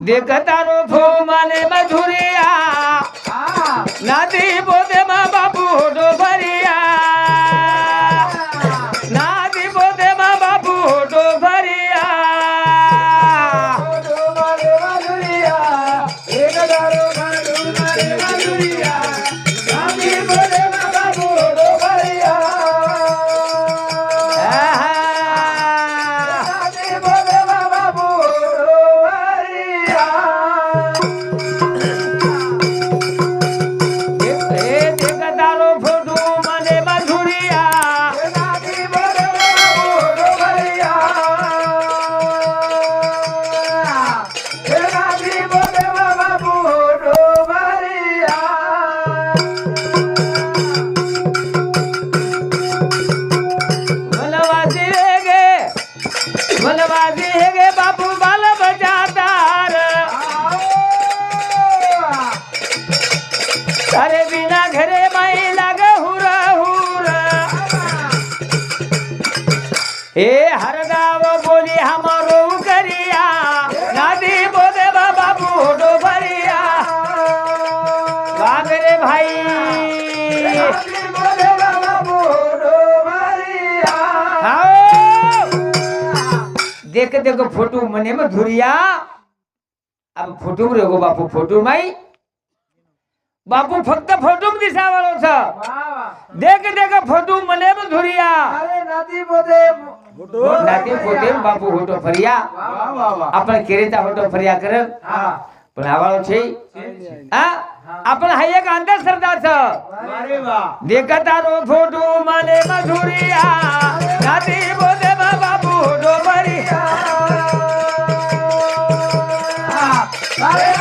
देखतारो फो माने मधुरिया नादी बोदे ए हर गाव बोली हमारो करिया नादी बोदे बाबू होडो भरिया। मेरे भाई। देख देख फोटो मने में धुरिया। अब फोटो रे गो बापू फोटो माई। बापू फक्त फोटो में दिसा वालो छ देख देख फोटो मने में धुरिया। नाती फोटे बापू फोटो फरिया आपण केरेचा फोटो फरिया कर पण आवाळो છે. हा आपण हा एक अंतर सरदार छ देखतारो फोटो मने मधुरिया नाती बोदे बाबू फोटो फरिया ए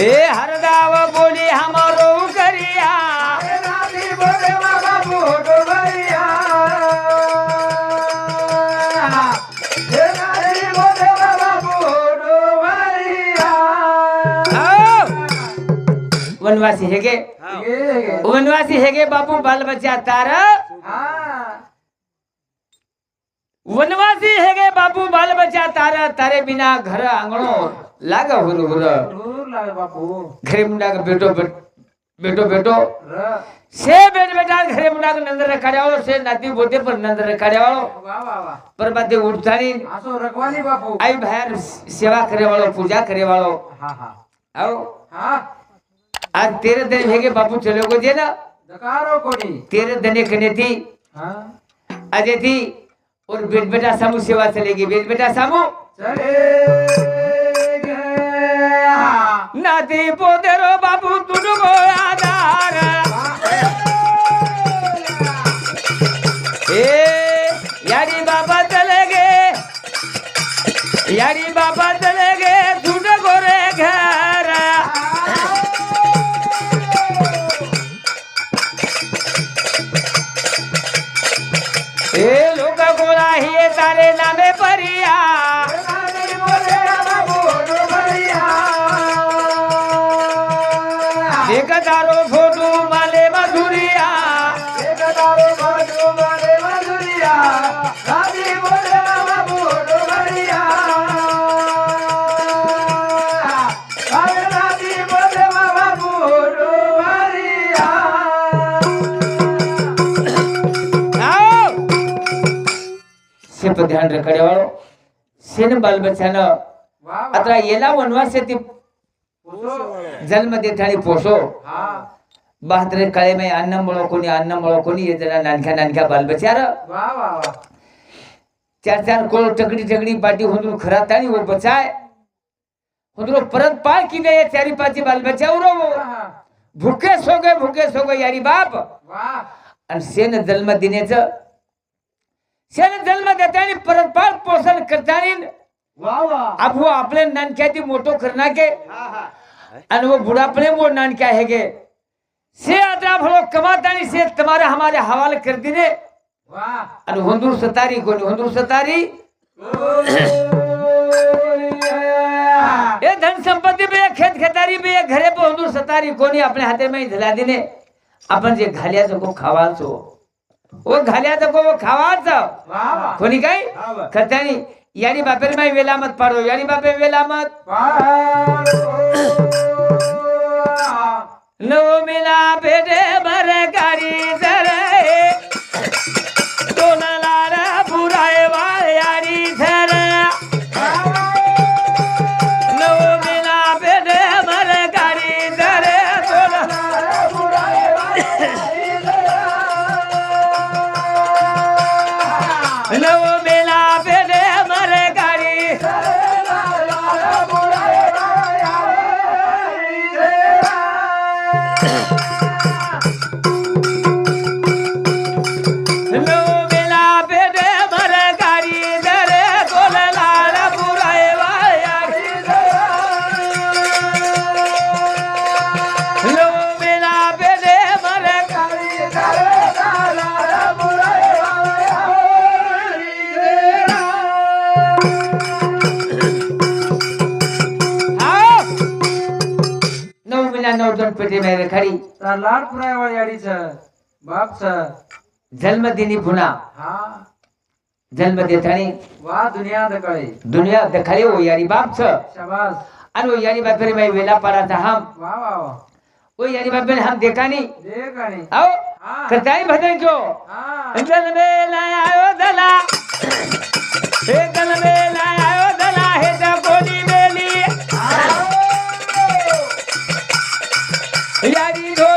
ए हर गाव बोली हमारो करिया। वनवासी हेगे वनवासी हेगे बापू बाल बच्चा तार। वनवासी हेगे बापू बाल बच्चा तार तारे बिना घर आंगणो। लाग हुर हुर घरे मुंडा का बेटो बेट- बेटो से बेट बेटा घरे मुंडा का नंदर काढ्यावाळो से नाती बोते पण नंदर काढ्यावाळो पर बाते उठतानी असो रखवाली बापू. आई बाहेर सेवा करे वाळो पूजा करे वाळो हा हा. आओ हा? आज तेरे दिन हेगे बापू चलो को जे ना. दकारो कोणी? तेरे दने कने थी हा? अजय थी और बेट बेटा सामू सेवा चलेगी बेट बेटा सामू. चले. गया नाती पोतेरो बापू तुझको आधार ए यारी बाबा चले गए से पर ध्यान रखड़े वालो सेन बाल बच्चानं आता येला वनवास ती जन्म देठाणी पोसो। बहादरे काळे मै अन्न मळो कोणी अन्न मळो कोणी ये जरा नानक्या नानक्या बाल बचार चार चार कोळ टकडी टकडी पाटी हुंदरू खरा ताणी वो बचाय। हुंदरू परत पाळ की ये चारी पाची बाल बचाव रो भुके सो गए भुके सो गए यारी बाप। आणि शेण जन्म देताना परत पार पोषण करता अब वो. अपने नानक्या ती मोठो करना के आणि वो बुढ़ापने वो नानक्या आहे गे से आता भलो कमात आणि से तुम्हारे हमारे हवाले कर दिले आणि हुंदूर सतारी कोणी हुंदूर सतारी? धन संपत्ती पे खेत खेतारी पे घरे पे हुंदूर सतारी कोणी आपल्या हाते में धला दिले आपण जे घाल्याचं को खावाचो ओ घाल्याचं को खावाचं वा वा कोणी काय. खतानी यानी बापेर माई वेलामत पाडो यानी बापे वेलामत. नवमीला पेटे भर गाडी Hello! पेटी मेरे खडी. लाड पुरायवाळी अडीच बाप जन्म दिनी पुन्हा. हा. जन्म देतानी वा दुनिया दकळे. दुनिया दखाली हो यारी बाप छ शाबास. आणि वो यारी बाप माई वेला पाराचा हम. वा वा वा. वो यारी बाप हम देखानी देख आणि आओ हा. करताई भजन क्यों हा. जन्म आयो दला. हे जन्म आयो दला Yeah, you go.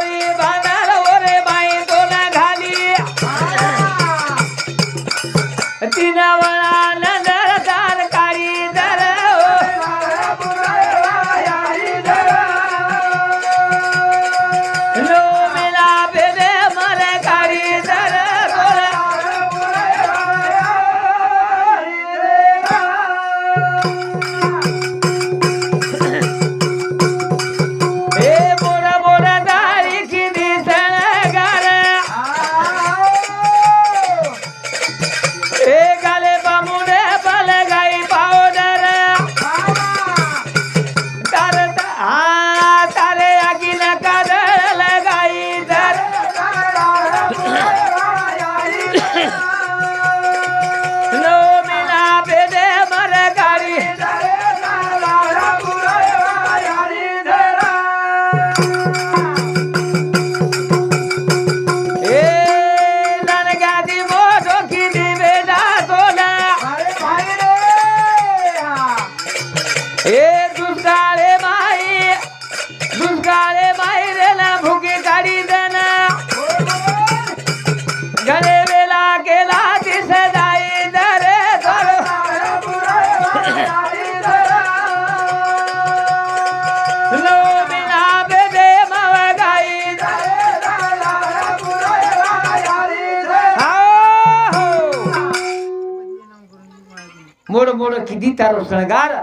తారు వస్తున్నాడు గారు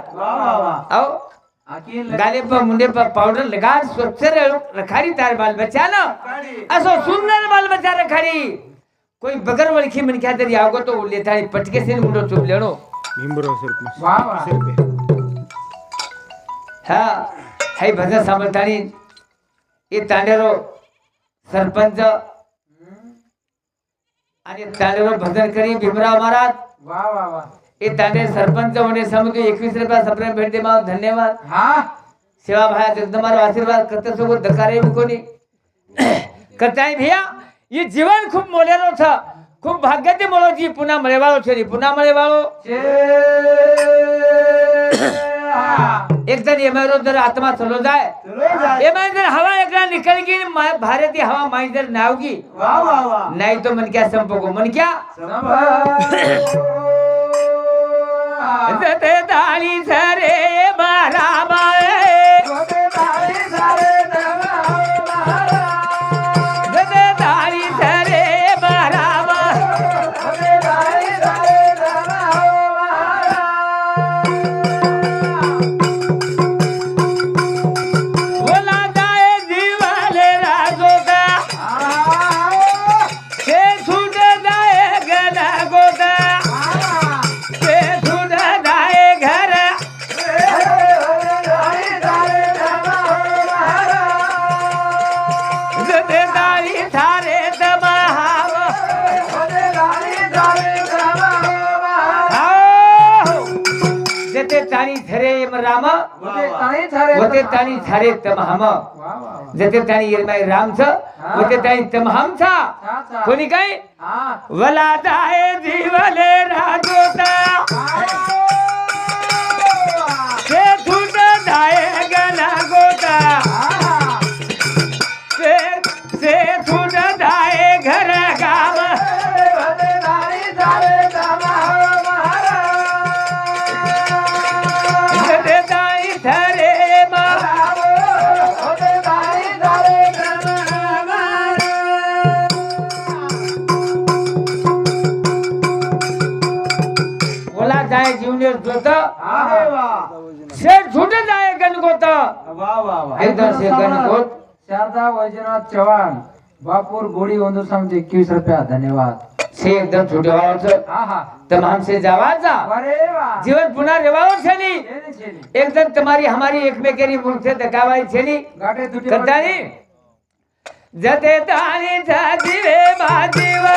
అవు గాలిప్ప ముండేప పౌడర్ లగా స్వచ్ఛ रखारी तार बाल बच्चा ना असो सुंदर बाल बच्चा रखारी कोई बगर वळखी मन क्या तरी आवगो तो उले ताळी पटके से मुंडो चुप लेणो निंबरो सिर्फ वाह वाह हा हाय भजन सांभाळतानी ए तांडेरो सरपंच. आणि तांडेरो भजन करी भीमराव महाराज. की त्याने सरपंच होणे समिती एकवीस रुपया सप्रेम भेट दे धन्यवाद हा सेवा भाया जगदमार आशीर्वाद करते सोबत धकारे कोणी करता भैया ये जीवन खूप मोलेरो छ खूप भाग्याचे मोळो जी पुन्हा मळेवाळो छे पुन्हा मळेवाळो एक जण एमेरो जर आत्मा चलो जाय एमेर जर हवा एकला निकल गी भारतीय हवा माई जर नावगी नाही तो मन संपको मन தாளி சரே பராபே यम राम होते ताणी झरे तमहम जते ताणी येरमाई रामच होते ताणी तमहमचा कोणी काय? हा. वला जाय जीवले राजोता। जाय गना गोता ते ते थुट होत शेर सुटत आहे शारदा वैजनाथ चव्हाण बापूर गोडी बंधू समजे एकवीस रुपया धन्यवाद. से एकदम छोटे वालों तमाम से जवाब था जीवन पुनः रेवावर छेनी। एकदम तुम्हारी हमारी एक में केरी मुल्क छेनी जते ताली जाती बाजीवा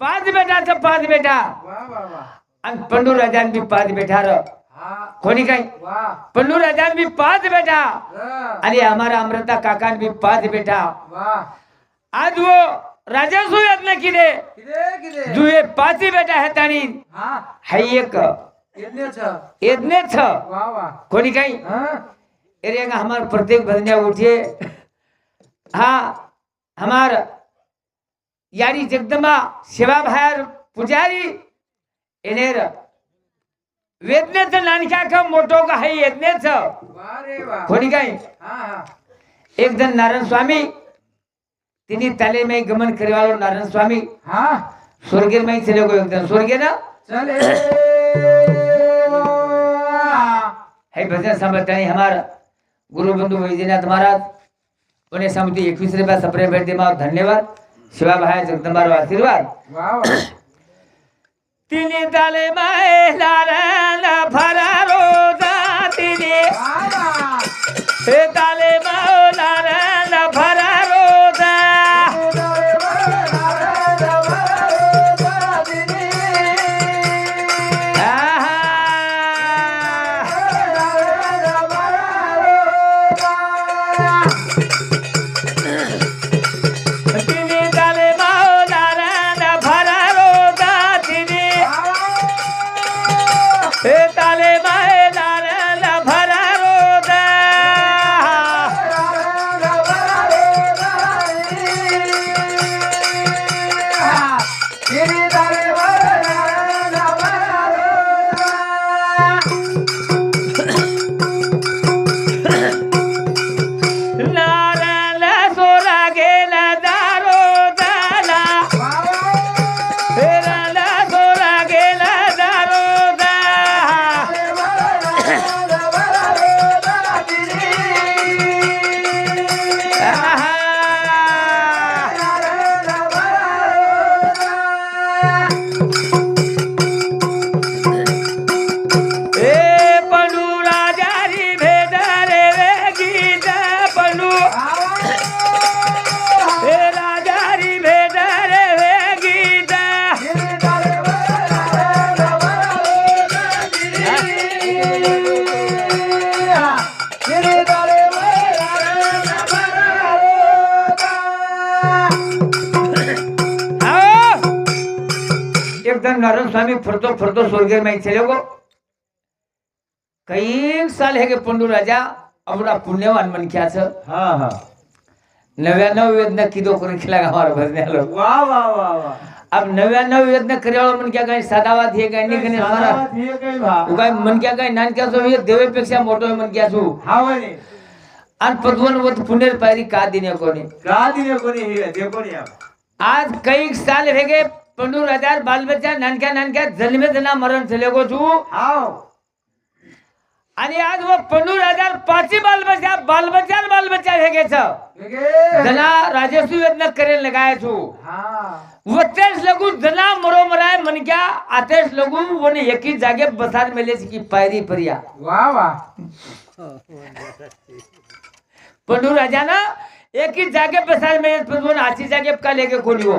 पाच बेटा तर पाच बेटा. आणि पंडू राजान बी पाच बेटा र. कोणी काय? पंडू राजान बी पाच बेटा. आणि हमारा अमृता काकान बी पाच बेटा. आज वो राजा सुयात ना किरे जुए पाच बेटा है तानी है. एक. इतने छ कोणी काही अरे हमार प्रत्येक बंद्या उठिए हा हमार यारी जगदम्बा सेवा भायर पुजारी एनेर वेदनेच नानक्या का मोठो का है येदनेच कोणी काय? एक जण नारायण स्वामी तिने ताले में गमन करेवालो नारायण स्वामी. स्वर्गे में चले गो एक जण. स्वर्गे ना चले. है भजन सांभळता नहीं हमारा गुरु बंधु वैद्यनाथ महाराज. उन्हें समिति एकवीस रुपया सप्रे भेट देवा धन्यवाद. शिवा भाई जगदंबार आशीर्वाद. वाह तिने ताले माए नारायण फरारो तिने हे ताले माओ चले गो। कई साल है के पंडू राजा अपना पुण्यवान मन क्या छ हा हा। नव्याण्णव यज्ञ किदो करून खिला भजने आलो। वा वा वा वा अब नव्याण्णव यज्ञ करे वाला मन क्या काय साधावात हे काय नाही हे काही भा उ काय मन क्या काय नानक्या सो हे देवेपेक्षा मोठो मन क्या सो। हा म्हणे आणि पदवन वत पुणेर पायरी का दिने कोणी का दिले कोणी हे आज कई साल रह राजा बाल बच्चा नानक्या नानक्या जन्मे जना मरण चले गो तू हाव आणि आज वो पंडू राजा पाची बाल बच्चा बाल बच्चा बाल बच्चा रह गए छ वेगे. जना राजस्व यज्ञ करे लगाए छू हा वो तेज लगू जना मरो मराय मन क्या आतेश लगू वो ने एक ही जागे बसार मेले की पायरी परिया वा वा पंडू राजा ना एक ही जागे बसार मेले पण आची जागे का लेके कोणी हो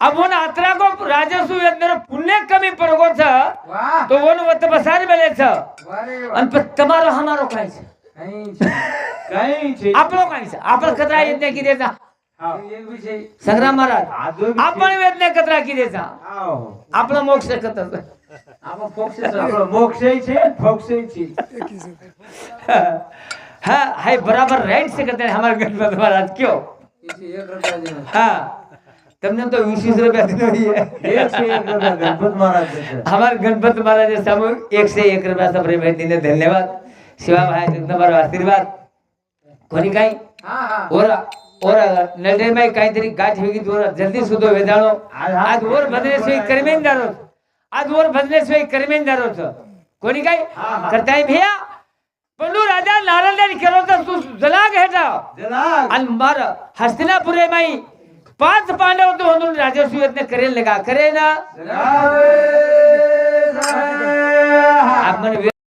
అబోన అత్రాకో రాజసు ఎందరో పుణ్య కమి పరగోచ તો ઓન વત બસાર મેલે છે અન પર તમારો હમારો કાઈ છે કાઈ છે આપણો કાઈ છે આપણો કતરા યજ્ઞ કી દેતા સંગ્રામ મહારાજ આપણ વેદને કતરા કી દેતા આપણો મોક્ષ કતર મોક્ષ છે ફોક્ષ છે હા હાય બરાબર રાઈટ છે કતરા હમારા ગણપત મહારાજ કયો હા एक रुपया देना हाँ तुमने तो वीस वीस रुपया दिए हुई है એક છે એક રૂપિયા ગણપત મહારાજ દેશે. हमारे गणपत महाराज ने सब एक से एक रुपया सब प्रेम दिने धन्यवाद शिवा भाई तुम्हाला आशीर्वाद कोणी काही हा हा और और नजर में काहीतरी गाठ वेगळी और जल्दी सुधो वेदाळो आज वर भजनेशिवाय कर्मेंदार होत आज वर भजनेशिवाय कर्मेंदार होत कोणी काय करताय भिया पंडू राजा नारळदारी केलो तर तू जलाग हेटा જલાગ. आणि मार हस्तिनापुरे माई पाच पांडव दोन राजस्वी यत्न करेल ना का? करेल ना? आपण